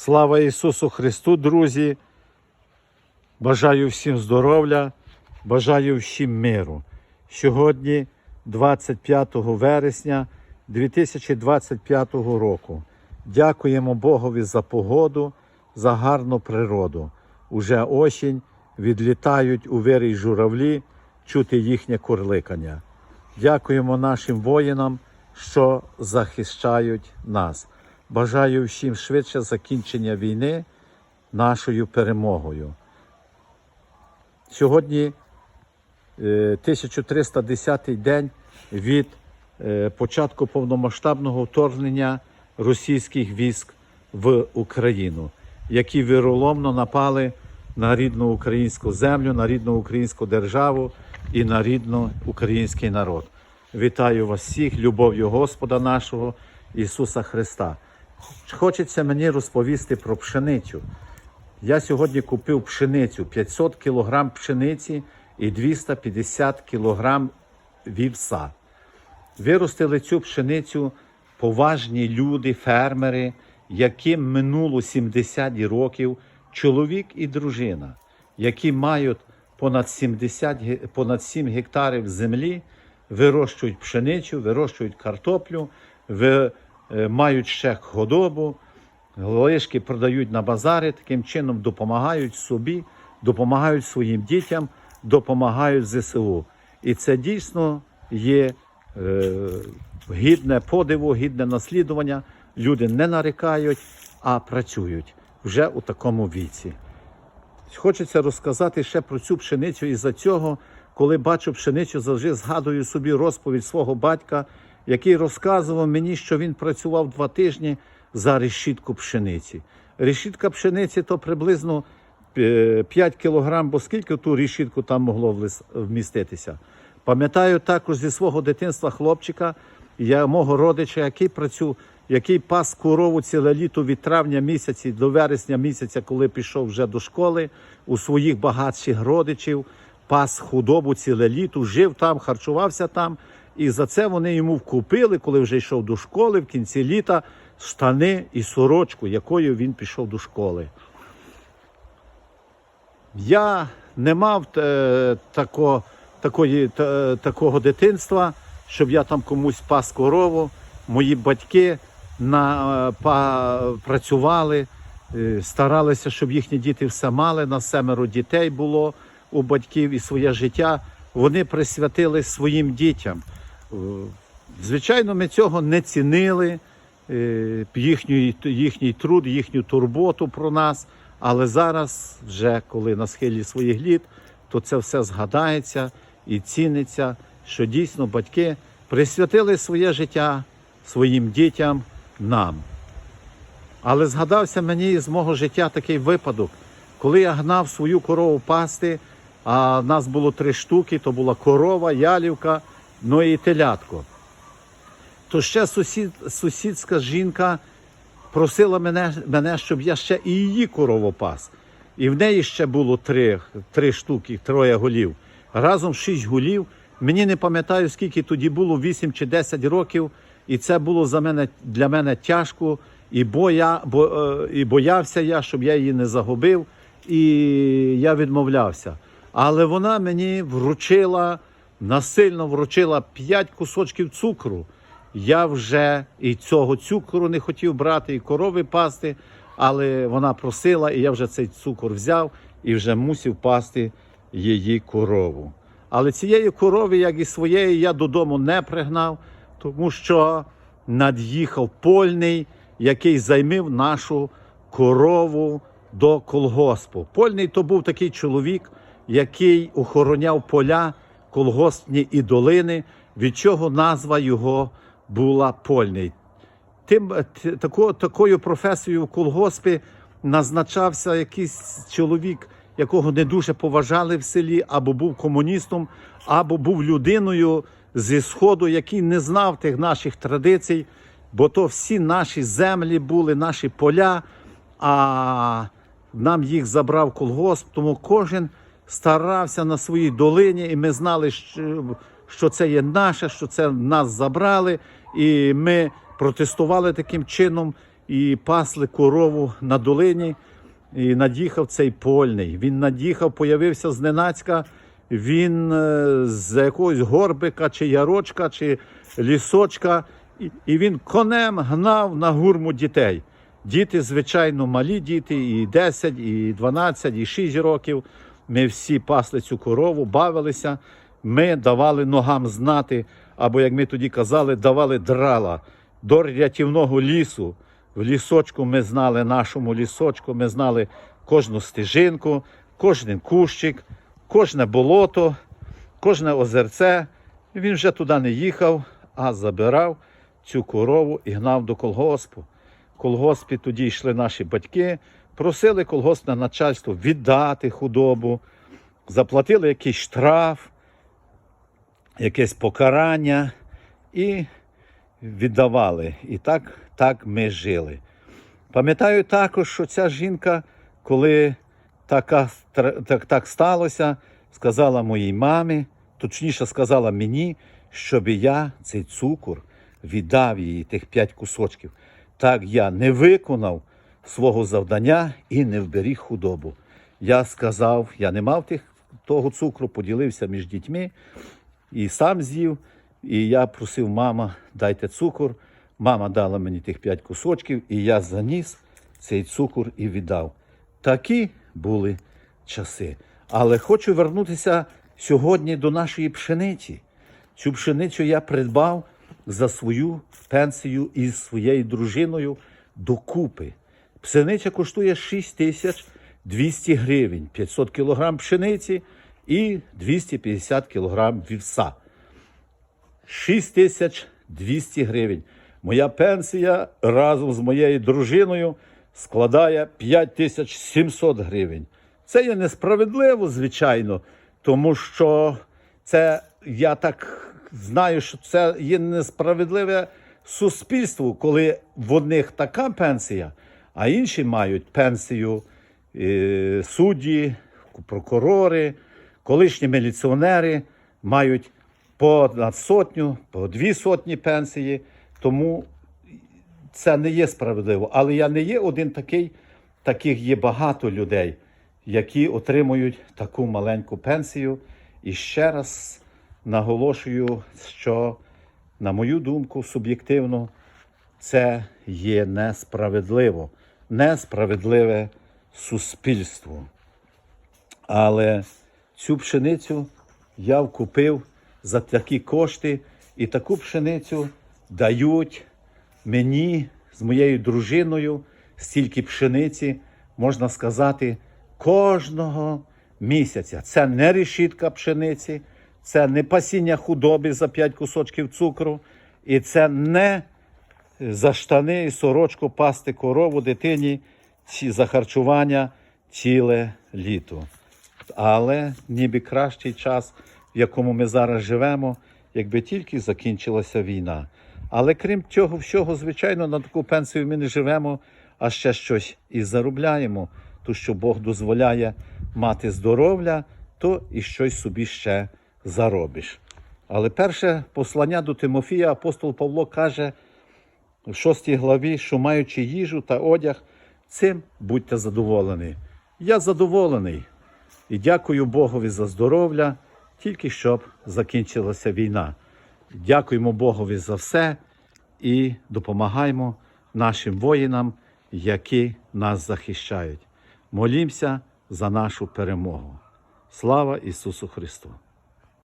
Слава Ісусу Христу, друзі! Бажаю всім здоров'я, бажаю всім миру. Сьогодні, 25 вересня 2025 року. Дякуємо Богові за погоду, за гарну природу. Уже осінь відлітають у вирій журавлі, чути їхнє курликання. Дякуємо нашим воїнам, що захищають нас. Бажаю всім швидше закінчення війни нашою перемогою. Сьогодні е, 1310-й день від е, початку повномасштабного вторгнення російських військ в Україну, які віроломно напали на рідну українську землю, на рідну українську державу і на рідний український народ. Вітаю вас всіх, любов'ю Господа нашого Ісуса Христа. Хочеться мені розповісти про пшеницю. Я сьогодні купив пшеницю 500 кг пшениці і 250 кг вівса. Виростили цю пшеницю поважні люди, фермери, яким минуло 70 років, чоловік і дружина, які мають понад 70, понад 7 гектарів землі, вирощують пшеницю, вирощують картоплю, ви, мають ще худобу, лишки продають на базари, таким чином допомагають собі, допомагають своїм дітям, допомагають ЗСУ. І це дійсно є е, гідне подиву, гідне наслідування. Люди не нарікають, а працюють вже у такому віці. Хочеться розказати ще про цю пшеницю. І за цього, коли бачу пшеницю, завжди згадую собі розповідь свого батька, який розказував мені, що він працював два тижні за решітку пшениці. Решітка пшениці то приблизно е, 5 кілограм, бо скільки ту решітку там могло вміститися. Пам'ятаю також зі свого дитинства хлопчика, я мого родича, який працює, який пас корову ціле літо від травня місяці до вересня місяця, коли пішов вже до школи, у своїх багатших родичів, пас худобу ціле літо, жив там, харчувався там. І за це вони йому вкупили, коли вже йшов до школи в кінці літа, штани і сорочку, якою він пішов до школи. Я не мав е, тако, такої, та- такого дитинства, щоб я там комусь пас корову. Мої батьки на, е, па, працювали, е, старалися, щоб їхні діти все мали. На семеро дітей було у батьків і своє життя. Вони присвятили своїм дітям. Е, Звичайно, ми цього не цінили, е, їхній, їхній труд, їхню турботу про нас. Але зараз, вже коли на схилі своїх літ, то це все згадається і ціниться, що дійсно батьки присвятили своє життя своїм дітям нам. Але згадався мені з мого життя такий випадок, коли я гнав свою корову пасти, а нас було три штуки, то була корова, ялівка, ну і телятко. То ще сусід, сусідська жінка просила мене, мене, щоб я ще і її корову пас. І в неї ще було три, три штуки, троє голів. Разом шість голів. Мені не пам'ятаю, скільки тоді було, 8 чи 10 років. І це було за мене, для мене тяжко. І, боя, бо, е, і боявся я, щоб я її не загубив. І я відмовлявся. Але вона мені вручила, насильно вручила 5 кусочків цукру. Я вже і цього цукру не хотів брати, і корови пасти, але вона просила, і я вже цей цукор взяв і вже мусив пасти її корову. Але цієї корови, як і своєї, я додому не пригнав, тому що над'їхав польний, який займив нашу корову до колгоспу. Польний то був такий чоловік, який охороняв поля, колгоспні і долини, від чого назва його була польний. Тим тако, такою професією в колгоспі назначався якийсь чоловік, якого не дуже поважали в селі, або був комуністом, або був людиною зі сходу, який не знав тих наших традицій, бо то всі наші землі були, наші поля, а нам їх забрав колгосп, тому кожен старався на своїй долині, і ми знали, що, це є наше, що це нас забрали, і ми протестували таким чином. і пасли корову на долині. І над'їхав цей польний. Він над'їхав, появився зненацька. Він е, з якогось горбика, чи ярочка, чи лісочка. І він конем гнав на гурму дітей. Діти, звичайно, малі діти, і 10, і 12, і 6 років. Ми всі пасли цю корову, бавилися. Ми давали ногам знати, або, як ми тоді казали, давали драла до рятівного лісу. В лісочку ми знали нашому лісочку, ми знали кожну стежинку, кожен кущик, кожне болото, кожне озерце. Він вже туди не їхав, а забирав цю корову і гнав до колгоспу. В колгоспі тоді йшли наші батьки, просили колгоспне начальство віддати худобу, заплатили якийсь штраф, якесь покарання і віддавали. І так, так ми жили. Пам'ятаю також, що ця жінка, коли така, так, так сталося, сказала моїй мамі, точніше сказала мені, щоб я цей цукор віддав їй тих п'ять кусочків. Так я не виконав свого завдання і не вберіг худобу. Я сказав, я не мав тих, того цукру, поділився між дітьми і сам з'їв. І я просив, мама, дайте цукор. Мама дала мені тих п'ять кусочків, і я заніс цей цукор і віддав. Такі були часи. Але хочу вернутися сьогодні до нашої пшениці. Цю пшеницю я придбав за свою пенсію із своєю дружиною докупи. Пшениця коштує 6 тисяч 200 гривень, 500 кілограм пшениці і 250 кілограм вівса. 6200 гривень. Моя пенсія разом з моєю дружиною складає 5700 гривень. Це є несправедливо, звичайно, тому що це я так знаю, що це є несправедливе суспільство, коли в одних така пенсія, а інші мають пенсію е, судді, прокурори, колишні міліціонери мають по сотню, по дві сотні пенсії. Тому це не є справедливо. Але я не є один такий, таких є багато людей, які отримують таку маленьку пенсію. І ще раз наголошую, що, на мою думку, суб'єктивно, це є несправедливо, несправедливе суспільство. Але цю пшеницю я вкупив за такі кошти, і таку пшеницю дають мені з моєю дружиною стільки пшениці, можна сказати, кожного місяця. Це не решітка пшениці, це не пасіння худоби за 5 кусочків цукру, і це не за штани і сорочку пасти корову дитині ці за харчування ціле літо. Але ніби кращий час, в якому ми зараз живемо, якби тільки закінчилася війна. Але крім цього всього, звичайно, на таку пенсію ми не живемо, а ще щось і заробляємо. То, що Бог дозволяє мати здоров'я, то і щось собі ще заробиш. Але перше послання до Тимофія апостол Павло каже в 6 главі, що маючи їжу та одяг, цим будьте задоволені. Я задоволений і дякую Богові за здоров'я, тільки щоб закінчилася війна. Дякуємо Богові за все і допомагаємо нашим воїнам, які нас захищають. Молімося за нашу перемогу. Слава Ісусу Христу!